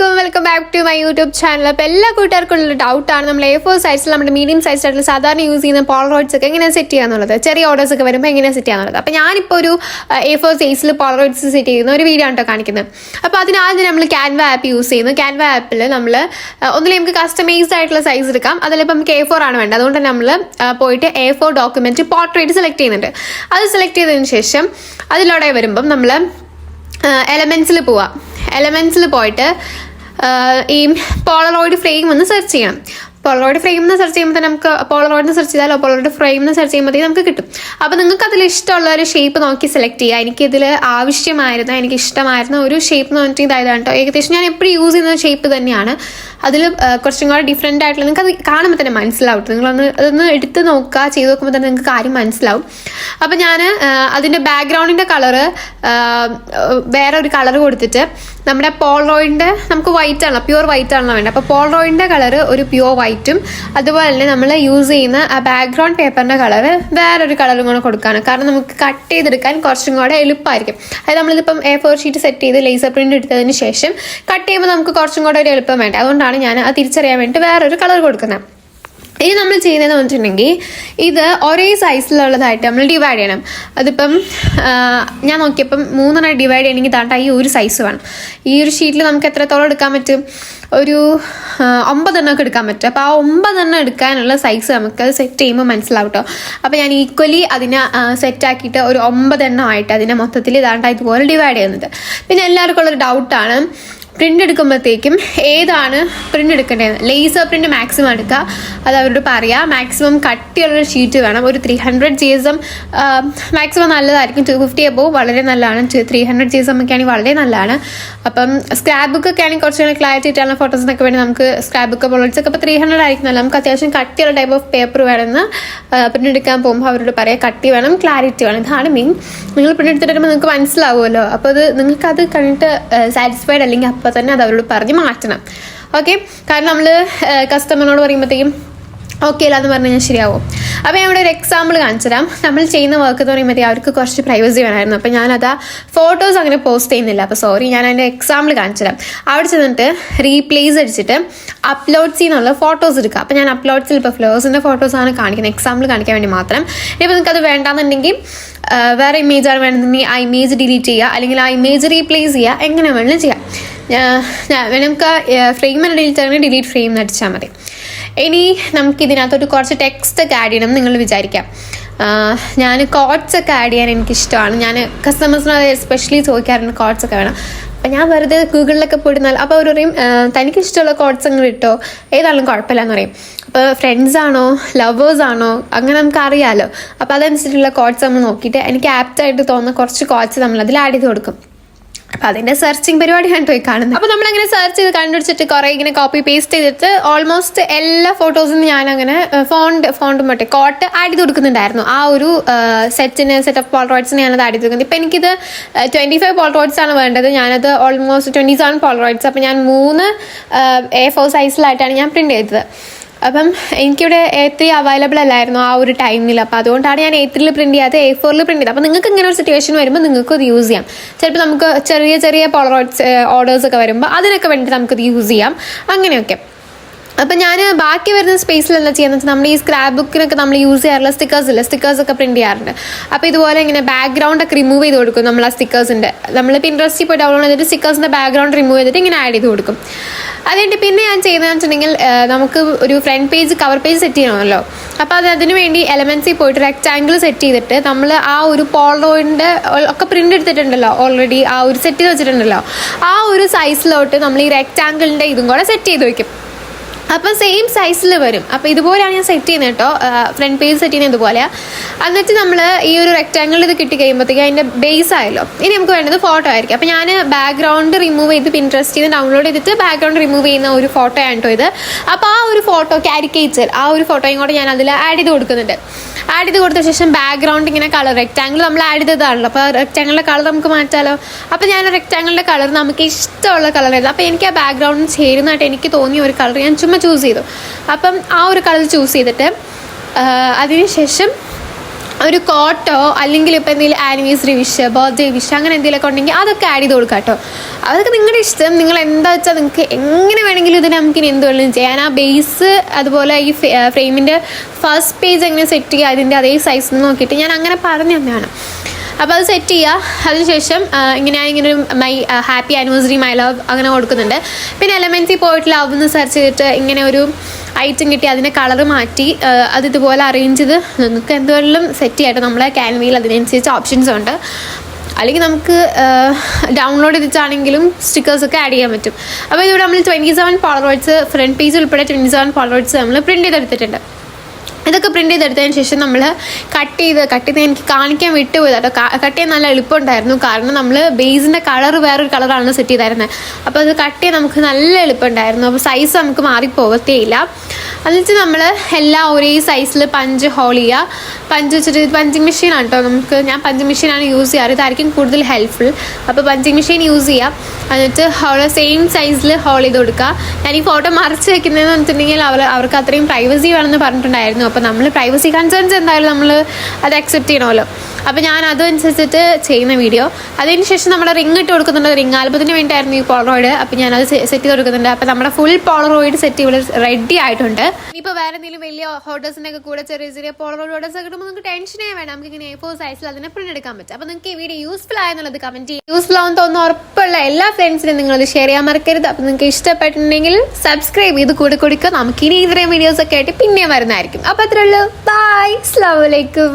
അലൈക്കും welcome back to my YouTube channel അപ്പോൾ എല്ലാ കൂട്ടുകാർക്കും ഉള്ള ഡൗട്ടാണ് നമ്മൾ എ ഫോർ സൈസിൽ നമ്മുടെ മീഡിയം സൈസ് ആയിട്ടുള്ള സാധാരണ യൂസ് ചെയ്യുന്ന പോളറോയിഡ്സ് ഒക്കെ എങ്ങനെ സെറ്റ് ചെയ്യാന്നുള്ളത്? ചെറിയ ഓർഡേഴ്സ് ഒക്കെ വരുമ്പോൾ എങ്ങനെ സെറ്റ് ചെയ്യാന്നുള്ളത്? അപ്പോൾ ഞാനിപ്പോൾ ഒരു എ ഫോർ സൈസിൽ പോളറോയിഡ്സ് സെറ്റ് ചെയ്യുന്ന ഒരു വീഡിയോ ആണ് കേട്ടോ കാണിക്കുന്നത്. അപ്പോൾ അതിനാദ്യം നമ്മൾ ക്യാൻവ ആപ്പ് യൂസ് ചെയ്യുന്നു. ക്യാൻവ ആപ്പിൽ നമ്മൾ ഒന്നിലും നമുക്ക് കസ്റ്റമൈസ്ഡ് ആയിട്ടുള്ള സൈസ് എടുക്കാം. അതിലിപ്പോൾ നമുക്ക് എ ഫോർ ആണ് വേണ്ടത്. അതുകൊണ്ട് നമ്മൾ പോയിട്ട് A four document portrait select ചെയ്യുന്നുണ്ട്. അത് സെലക്ട് ചെയ്തതിന് ശേഷം അതിലൂടെ വരുമ്പം നമ്മൾ എലമെൻസിൽ പോവാം. എലമെൻസിൽ പോയിട്ട് ഈ പോളറോയിഡ് ഫ്രെയിം ഒന്ന് സെർച്ച് ചെയ്യണം. പോളറോയിഡ് ഫ്രെയിം എന്ന് സെർച്ച് ചെയ്യുമ്പോൾ തന്നെ നമുക്ക് പോളറോയിഡ് എന്ന് സെർച്ച് ചെയ്താലോ പോളറോയിഡ് ഫ്രെയിം എന്ന് സെർച്ച് ചെയ്യുമ്പോഴത്തേക്ക് നമുക്ക് കിട്ടും. അപ്പോൾ നിങ്ങൾക്ക് അതിൽ ഇഷ്ടമുള്ള ഒരു ഷേപ്പ് നോക്കി സെലക്ട് ചെയ്യുക. എനിക്കിതിൽ ആവശ്യമായിരുന്ന എനിക്ക് ഇഷ്ടമായിരുന്ന ഒരു ഷേപ്പ് എന്ന് പറഞ്ഞിട്ട് ഇതായതാണ് കേട്ടോ ഏകദേശം ഞാൻ എപ്പോഴും യൂസ് ചെയ്യുന്ന ഷേപ്പ് തന്നെയാണ്. അതിൽ കുറച്ചും കൂടെ ഡിഫറെന്റ് ആയിട്ടുള്ള നിങ്ങൾക്ക് അത് കാണുമ്പോൾ തന്നെ മനസ്സിലാവും. നിങ്ങളൊന്ന് അതൊന്ന് എടുത്ത് നോക്കുക ചെയ്ത് നോക്കുമ്പോൾ തന്നെ നിങ്ങൾക്ക് കാര്യം മനസ്സിലാവും. അപ്പോൾ ഞാൻ അതിന്റെ ബാക്ക്ഗ്രൗണ്ടിന്റെ കളറ് വേറെ ഒരു കളർ കൊടുത്തിട്ട് നമ്മുടെ പോൾറോയിന്റെ നമുക്ക് വൈറ്റ് ആണല്ലോ പ്യുവർ വൈറ്റ് ആണല്ലോ വേണ്ടത്. അപ്പോൾ പോൾറോയിന്റെ കളർ ഒരു പ്യുവർ വൈറ്റും അതുപോലെ തന്നെ നമ്മൾ യൂസ് ചെയ്യുന്ന ആ ബാക്ക്ഗ്രൗണ്ട് പേപ്പറിന്റെ കളർ വേറൊരു കളറും കൂടെ കൊടുക്കുകയാണ് കാരണം നമുക്ക് കട്ട് ചെയ്തെടുക്കാൻ കുറച്ചും കൂടെ എളുപ്പമായിരിക്കും അതായത് നമ്മളിതിപ്പം എ ഫോർ ഷീറ്റ് സെറ്റ് ചെയ്ത് ലേസർ പ്രിന്റ് എടുത്തതിന് ശേഷം കട്ട് ചെയ്യുമ്പോൾ നമുക്ക് കുറച്ചും കൂടെ ഒരു എളുപ്പം വേണ്ടത് അതുകൊണ്ടാണ് ഞാൻ അത് തിരിച്ചറിയാൻ വേണ്ടി വേറൊരു കളർ കൊടുക്കുന്നത്. ഇനി നമ്മൾ ചെയ്യുന്നതെന്ന് പറഞ്ഞിട്ടുണ്ടെങ്കിൽ ഇത് ഒരേ സൈസിലുള്ളതായിട്ട് നമ്മൾ ഡിവൈഡ് ചെയ്യണം. അതിപ്പം ഞാൻ നോക്കിയപ്പം മൂന്നെണ്ണം ഡിവൈഡ് ചെയ്യണമെങ്കിൽ താണ്ട ഈ ഒരു സൈസ് വേണം. ഈ ഒരു ഷീറ്റിൽ നമുക്ക് എത്രത്തോളം എടുക്കാൻ പറ്റും? ഒരു ഒമ്പതെണ്ണം ഒക്കെ എടുക്കാൻ പറ്റും. അപ്പോൾ ആ ഒമ്പതെണ്ണം എടുക്കാനുള്ള സൈസ് നമുക്ക് സെറ്റ് ചെയ്യുമ്പോൾ മനസ്സിലാവും കേട്ടോ അപ്പോൾ ഞാൻ ഈക്വലി അതിനെ സെറ്റാക്കിയിട്ട് ഒരു ഒമ്പതെണ്ണം ആയിട്ട് അതിനെ മൊത്തത്തിൽ ഇതാണ്ട് ഇതുപോലെ ഡിവൈഡ് ചെയ്യുന്നത്. പിന്നെ എല്ലാവർക്കും ഉള്ളൊരു ഡൗട്ടാണ് പ്രിന്റ് എടുക്കുമ്പോഴത്തേക്കും ഏതാണ് പ്രിന്റ് എടുക്കേണ്ടത്? ലേസർ പ്രിന്റ് മാക്സിമം എടുക്കുക. അത് അവരോട് പറയാം. മാക്സിമം കട്ടിയുള്ള ഷീറ്റ് വേണം. ഒരു three hundred G S M maximum നല്ലതായിരിക്കും. ടു ഫിഫ്റ്റി എബോ വളരെ നല്ലതാണ്. Three hundred G S M ഒക്കെ ആണെങ്കിൽ വളരെ നല്ലതാണ്. അപ്പം സ്ക്രാപ്പ് ബുക്ക് ഒക്കെ ആണെങ്കിൽ കുറച്ചുകൂടി ക്ലാരിറ്റി ആയിട്ടുള്ള ഫോട്ടോസിനൊക്കെ വേണ്ടി നമുക്ക് സ്ക്രാപ്പ് ബുക്ക് ബുള്ളറ്റ്സ് ഒക്കെ ഇപ്പോൾ ത്രീ ഹൺഡ്രഡ് ആയിരിക്കും നല്ല നമുക്ക് അത്യാവശ്യം കട്ടിയുള്ള ടൈപ്പ് ഓഫ് പേപ്പർ വേണമെന്ന് പ്രിന്റ് എടുക്കാൻ പോകുമ്പോൾ അവരോട് പറയാം. കട്ടി വേണം ക്ലാരിറ്റി വേണം. ഇതാണ് മെയിൻ നിങ്ങൾ പ്രിന്റ് എടുത്തിട്ട് വരുമ്പോൾ നിങ്ങൾക്ക് മനസ്സിലാവുമല്ലോ. അപ്പോൾ അത് നിങ്ങൾക്ക് അത് കണ്ടിട്ട് സാറ്റിസ്ഫൈഡ് അല്ലെങ്കിൽ അപ്പോൾ തന്നെ അത് അവരോട് പറഞ്ഞ് മാറ്റണം. ഓക്കെ കാരണം നമ്മൾ കസ്റ്റമറിനോട് പറയുമ്പോഴത്തേക്കും ഓക്കെ അല്ല എന്ന് പറഞ്ഞു കഴിഞ്ഞാൽ ശരിയാവും. അപ്പോൾ ഞാൻ ഇവിടെ ഒരു എക്സാമ്പിൾ കാണിച്ചു തരാം നമ്മൾ ചെയ്യുന്ന വർക്ക് എന്ന് പറയുമ്പോഴത്തേ അവർക്ക് കുറച്ച് പ്രൈവസി വേണമായിരുന്നു. അപ്പോൾ ഞാനത് ഫോട്ടോസ് അങ്ങനെ പോസ്റ്റ് ചെയ്യുന്നില്ല. അപ്പോൾ സോറി ഞാൻ അതിന്റെ എക്സാമ്പിൾ കാണിച്ചു തരാം അവിടെ ചെന്നിട്ട് റീപ്ലേസ് അടിച്ചിട്ട് അപ്ലോഡ്സ് എന്നുള്ള ഫോട്ടോസ് എടുക്കുക അപ്പോൾ ഞാൻ അപ്ലോഡ്സിൽ ഇപ്പോൾ ഫ്ലവേഴ്സിന്റെ ഫോട്ടോസാണ് കാണിക്കുന്നത്. എക്സാമ്പിൾ കാണിക്കാൻ വേണ്ടി മാത്രം. ഇനിയിപ്പോൾ നിങ്ങൾക്ക് അത് വേണ്ടാന്നുണ്ടെങ്കിൽ വേറെ ഇമേജ് ആണ് വേണമെന്നുണ്ടെങ്കിൽ ആ ഇമേജ് ഡിലീറ്റ് ചെയ്യുക. അല്ലെങ്കിൽ ആ ഇമേജ് റീപ്ലേസ് ചെയ്യുക. എങ്ങനെ വേണമെങ്കിലും ചെയ്യാം. നമുക്ക് ഫ്രെയിം എന്ന് ഡിലീറ്റ് ഡിലീറ്റ് ഫ്രെയിം അടിച്ചാൽ മതി. ഇനി നമുക്ക് ഇതിനകത്തോട്ട് കുറച്ച് ടെക്സ്റ്റ് ഒക്കെ ആഡ് ചെയ്യണം നിങ്ങൾ വിചാരിക്കാം. ഞാൻ കോഡ്സ് ഒക്കെ ആഡ് ചെയ്യാൻ എനിക്ക് ഇഷ്ടമാണ് ഞാൻ കസ്റ്റമേഴ്സിനോട് എസ്പെഷ്യലി ചോദിക്കാറുണ്ട് കോഡ്സ് ഒക്കെ വേണം. അപ്പം ഞാൻ വെറുതെ ഗൂഗിളിലൊക്കെ പോയിരുന്നാൽ അപ്പോൾ അവർ പറയും തനിക്ക് ഇഷ്ടമുള്ള കോഡ്സ് അങ്ങ് ഇട്ടോ? ഏതാണെങ്കിലും കുഴപ്പമില്ല എന്ന് പറയും. അപ്പോൾ ഫ്രണ്ട്സ് ആണോ? ലവേഴ്സ് ആണോ? അങ്ങനെ നമുക്ക് അറിയാമല്ലോ അപ്പോൾ അതനുസരിച്ചുള്ള കോഡ്സ് നമ്മൾ നോക്കിയിട്ട് എനിക്ക് ആപ്റ്റായിട്ട് തോന്നുന്ന കുറച്ച് കോഡ്സ് നമ്മൾ അതിൽ ആഡ് ചെയ്ത് കൊടുക്കും. അപ്പൊ അതിന്റെ സെർച്ചിങ് പരിപാടിയാണ് പോയി കാണുന്നത്. അപ്പൊ നമ്മൾ അങ്ങനെ സെർച്ച് ചെയ്ത് കണ്ടുപിടിച്ചിട്ട് കുറെ ഇങ്ങനെ കോപ്പി പേസ്റ്റ് ചെയ്തിട്ട് ഓൾമോസ്റ്റ് എല്ലാ ഫോട്ടോസും അങ്ങനെ ഫോണ്ട് ഫോണ്ട് മറ്റേ കോട്ട് ആഡ് ചെയ്ത് കൊടുക്കുന്നുണ്ടായിരുന്നു. ആ ഒരു സെറ്റിന് സെറ്റ് ഓഫ് പോളറോയിഡ്സിന് ഞാനത് ആഡ് ചെയ്ത് കൊടുക്കുന്നത് ഇപ്പൊ എനിക്കിത് ട്വന്റി ഫൈവ് പോളറോയിഡ്സ് ആണ് വേണ്ടത്. ഞാനത് ഓൾമോസ്റ്റ് ട്വന്റി സെവൻ പോളറോയിഡ്സ് അപ്പൊ ഞാൻ മൂന്ന് എ ഫോർ സൈസിലായിട്ടാണ് ഞാൻ പ്രിന്റ് ചെയ്തത്. അപ്പം എനിക്കിവിടെ എ ത്രീ അവൈലബിൾ അല്ലായിരുന്നു ആ ഒരു ടൈമിൽ അപ്പോൾ അതുകൊണ്ടാണ് ഞാൻ എ ത്രീയിൽ പ്രിന്റ് ചെയ്യാതെ എ ഫോറിൽ പ്രിന്റ് ചെയ്തത്. അപ്പോൾ നിങ്ങൾക്ക് ഇങ്ങനെ ഒരു സിറ്റുവേഷൻ വരുമ്പോൾ നിങ്ങൾക്ക് ഇത് യൂസ് ചെയ്യാം. ചിലപ്പോൾ നമുക്ക് ചെറിയ ചെറിയ പോളറോയിഡ്സ് ഓർഡേഴ്സ് ഒക്കെ വരുമ്പോൾ അതിനൊക്കെ വേണ്ടിയിട്ട് നമുക്കിത് യൂസ് ചെയ്യാം. അങ്ങനെയൊക്കെ. അപ്പം ഞാൻ ബാക്കി വരുന്ന സ്പേസിൽ എന്താ ചെയ്യുന്നത് വെച്ചാൽ നമ്മൾ ഈ സ്ക്രാപ്പ് ബുക്കിനൊക്കെ നമ്മൾ യൂസ് ചെയ്യാറുള്ള സ്റ്റിക്കേഴ്സ് ഇല്ല. സ്റ്റിക്കേഴ്സ് ഒക്കെ പ്രിന്റ് ചെയ്യാറുണ്ട്. അപ്പോൾ ഇതുപോലെ ഇങ്ങനെ ബാക്ക്ഗ്രൗണ്ട് ഒക്കെ റിമൂവ് ചെയ്ത് കൊടുക്കും നമ്മൾ ആ സ്റ്റിക്കേഴ്സിന്റെ നമ്മൾ പിൻട്രസ്റ്റിൽ പോയി ഡൗൺലോഡ് ചെയ്തിട്ട് സ്റ്റിക്കേഴ്സിന്റെ ബാക്ക്ഗ്രൗണ്ട് റിമൂവ് ചെയ്തിട്ട് ഇങ്ങനെ ആഡ് ചെയ്ത് കൊടുക്കും. അതുകൊണ്ട് പിന്നെ ഞാൻ ചെയ്യുന്നതെന്ന് വെച്ചിട്ടുണ്ടെങ്കിൽ നമുക്ക് ഒരു front page cover page set ചെയ്യണമല്ലോ. അപ്പോൾ അത് അതിന് വേണ്ടി എലമെൻസിൽ പോയിട്ട് റെക്റ്റാങ്കിൾ സെറ്റ് ചെയ്തിട്ട് നമ്മൾ ആ ഒരു പോളോയിന്റെ ഒക്കെ പ്രിന്റ് എടുത്തിട്ടുണ്ടല്ലോ. ഓൾറെഡി ആ ഒരു സെറ്റ് ചെയ്ത് വെച്ചിട്ടുണ്ടല്ലോ. ആ ഒരു സൈസിലോട്ട് നമ്മൾ ഈ റെക്റ്റാങ്കിളിന്റെ ഇതും കൂടെ സെറ്റ് ചെയ്ത് വെക്കും. അപ്പം സെയിം സൈസിൽ വരും. അപ്പോൾ ഇതുപോലെയാണ് ഞാൻ സെറ്റ് ചെയ്യുന്നത് കേട്ടോ. ഫ്രണ്ട് പേജ് സെറ്റ് ചെയ്യുന്നത് ഇതുപോലെയാണ് എന്നിട്ട് നമ്മൾ ഈ ഒരു റെക്റ്റാങ്കിൾ ഇത് കിട്ടി കഴിയുമ്പോഴത്തേക്ക് അതിന്റെ ബേസ് ആയല്ലോ. ഇനി നമുക്ക് വേണ്ടത് ഫോട്ടോ ആയിരിക്കും. അപ്പോൾ ഞാൻ ബാക്ക്ഗ്രൗണ്ട് റിമൂവ് ചെയ്ത് പിൻട്രസ്റ്റ് ചെയ്ത് ഡൗൺലോഡ് ചെയ്തിട്ട് ബാക്ക്ഗ്രൗണ്ട് റിമൂവ് ചെയ്യുന്ന ഒരു ഫോട്ടോ ആണ് കേട്ടോ ഇത്. അപ്പോൾ ആ ഒരു ഫോട്ടോ കാരിക്കേച്ചർ ആ ഒരു ഫോട്ടോയും കൂടെ ഞാൻ അതിൽ ആഡ് ചെയ്ത് കൊടുക്കുന്നുണ്ട്. ആഡ് ചെയ്ത് കൊടുത്ത ശേഷം ബാക്ക്ഗ്രൗണ്ട് ഇങ്ങനെ കളർ റെക്റ്റാങ്കിൾ നമ്മൾ ആഡ് ചെയ്തതാണല്ലോ. അപ്പോൾ റെക്റ്റാങ്കിളിന്റെ കളർ നമുക്ക് മാറ്റാമല്ലോ അപ്പോൾ ഞാൻ റെക്റ്റാങ്കിളിന്റെ കളർ നമുക്ക് ഇഷ്ടമുള്ള കളർ ആയിരുന്നു. അപ്പോൾ എനിക്ക് ആ ബാക്ക്ഗ്രൗണ്ടിന് ചേരുന്നതായിട്ട് എനിക്ക് തോന്നിയ ഒരു കളർ ഞാൻ ചുമ്മാ ചൂസ് ചെയ്തു. അപ്പം ആ ഒരു കളർ ചൂസ് ചെയ്തിട്ട് അതിനുശേഷം ഒരു കോട്ടോ അല്ലെങ്കിൽ ഇപ്പോൾ എന്തെങ്കിലും ആനിവേഴ്സറി വിഷ് ബർത്ത്ഡേ വിഷ് അങ്ങനെ എന്തെങ്കിലുമൊക്കെ ഉണ്ടെങ്കിൽ അതൊക്കെ ആഡ് ചെയ്ത് കൊടുക്കാം കേട്ടോ. അതൊക്കെ നിങ്ങളുടെ ഇഷ്ടം. നിങ്ങൾ എന്താ വെച്ചാൽ നിങ്ങൾക്ക് എങ്ങനെ വേണമെങ്കിലും ഇതിന് നമുക്ക് ഇനി എന്ത് വേണമെങ്കിലും ചെയ്യാൻ ആ ബേസ് അതുപോലെ ഈ ഫ്രെയിമിന്റെ ഫസ്റ്റ് പേജ് എങ്ങനെ സെറ്റ് ചെയ്യുക അതിന്റെ അതേ സൈസ് നോക്കിയിട്ട് ഞാൻ അങ്ങനെ പറഞ്ഞു തന്നെയാണ് അപ്പോൾ അത് സെറ്റ് ചെയ്യുക അതിനുശേഷം ഇങ്ങനെ ഞാനിങ്ങനെ ഒരു my happy anniversary my love അങ്ങനെ കൊടുക്കുന്നുണ്ട്. പിന്നെ എലമെൻസിൽ പോയിട്ട് ലവ് എന്ന് സെർച്ച് ചെയ്തിട്ട് ഇങ്ങനെ ഒരു ഐറ്റം കിട്ടി. അതിനെ കളർ മാറ്റി അത് ഇതുപോലെ അറേഞ്ച് ചെയ്ത് നിങ്ങൾക്ക് എന്തുകൊണ്ടും സെറ്റ് ചെയ്യട്ടെ. നമ്മളെ ക്യാൻവയിൽ അതിനനുസരിച്ച് ഓപ്ഷൻസ് ഉണ്ട്. അല്ലെങ്കിൽ നമുക്ക് ഡൗൺലോഡ് ചെയ്തിട്ടാണെങ്കിലും സ്റ്റിക്കേഴ്സൊക്കെ ആഡ് ചെയ്യാൻ പറ്റും. അപ്പോൾ ഇതിവിടെ നമ്മൾ twenty seven Polaroids front page ഉൾപ്പെടെ ട്വന്റി സെവൻ പോളറോയിഡ്സ് നമ്മൾ പ്രിന്റ് ചെയ്തെടുത്തിട്ടുണ്ട്. ഇതൊക്കെ പ്രിന്റ് ചെയ്തെടുത്തതിന് ശേഷം നമ്മൾ കട്ട് ചെയ്ത് കട്ട് ചെയ്ത് എനിക്ക് കാണിക്കാൻ വിട്ടുപോയത്. കേട്ടോ കട്ട് ചെയ്യാൻ നല്ല എളുപ്പമുണ്ടായിരുന്നു. കാരണം നമ്മൾ ബേസിന്റെ കളർ വേറൊരു കളറാണ് സെറ്റ് ചെയ്തായിരുന്നത് അപ്പോൾ അത് കട്ട് ചെയ്യാൻ നമുക്ക് നല്ല എളുപ്പമുണ്ടായിരുന്നു. അപ്പോൾ സൈസ് നമുക്ക് മാറിപ്പോകത്തേയില്ല. എന്നിട്ട് നമ്മൾ എല്ലാം ഒരേ സൈസിൽ പഞ്ച് ഹോൾ ചെയ്യുക പഞ്ച് വെച്ചിട്ട് പഞ്ചിങ് മെഷീനാണ് കേട്ടോ നമുക്ക് ഞാൻ പഞ്ചിങ് മെഷീനാണ് യൂസ് ചെയ്യാറ്. ഇതായിരിക്കും കൂടുതൽ ഹെൽപ്ഫുൾ അപ്പോൾ പഞ്ചിങ് മെഷീൻ യൂസ് ചെയ്യുക എന്നിട്ട് ഹോൾ സെയിം സൈസിൽ ഹോൾ ചെയ്ത് കൊടുക്കുക ഞാൻ ഈ ഫോട്ടോ മറച്ച് വെക്കുന്നതെന്ന് വെച്ചിട്ടുണ്ടെങ്കിൽ അവർ അവർക്ക് അത്രയും പ്രൈവസി വേണമെന്ന് പറഞ്ഞിട്ടുണ്ടായിരുന്നു. അപ്പോൾ നമ്മൾ പ്രൈവസി കൺസേൺസ് എന്തായാലും നമ്മൾ അത് അക്സെപ്റ്റ് ചെയ്യണമല്ലോ. അപ്പോൾ ഞാൻ അതനുസരിച്ചിട്ട് ചെയ്യുന്ന വീഡിയോ അതിന് ശേഷം നമ്മൾ റിംഗ് ഇട്ട് കൊടുക്കുന്നുണ്ട്. റിങ് ആൽബത്തിന് വേണ്ടിയിട്ടായിരുന്നു ഈ പോളറോയിഡ് അപ്പോൾ ഞാനത് സെറ്റ് ചെയ്ത് കൊടുക്കുന്നുണ്ട്. അപ്പോൾ നമ്മുടെ ഫുൾ പോളറോയിഡ് സെറ്റ് ഇവിടെ റെഡി ആയിട്ടുണ്ട്. ഇനിയിപ്പോൾ വേറെ എന്തെങ്കിലും വലിയ ഹോട്ടൽസിന്റെ ഒക്കെ കൂടെ ചെറിയ ചെറിയ പോളറോയിഡ് ഹോട്ടൽസ് ഒക്കെ കിട്ടുമ്പോൾ നമുക്ക് ടെൻഷനേ വേണം നമുക്ക് ഇങ്ങനെ എ ഫോർ സൈസിൽ അതിനെ പ്രിന്റ് എടുക്കാൻ പറ്റും. അപ്പോൾ നിങ്ങൾക്ക് ഈ വീഡിയോ യൂസ്ഫുൾ ആയെന്നുള്ളത് കമന്റ് ചെയ്യും. യൂസ്ഫുൾ ആവുന്ന തോന്നുന്ന ഉറപ്പുള്ള എല്ലാ ഫ്രണ്ട്സിനും നിങ്ങളത് ഷെയർ ചെയ്യാൻ മറക്കരുത്. അപ്പോൾ നിങ്ങൾക്ക് ഇഷ്ടപ്പെട്ടിട്ടുണ്ടെങ്കിൽ സബ്സ്ക്രൈബ് ചെയ്ത് കൂടെ കൊടുക്കുക. നമുക്ക് ഇനി ഇത്രയും വീഡിയോസൊക്കെ ആയിട്ട് പിന്നെ വരുന്നതായിരിക്കും. അപ്പോൾ അത്രയുള്ളൂ ബൈ ബൈ അസ്ലാമലൈക്കും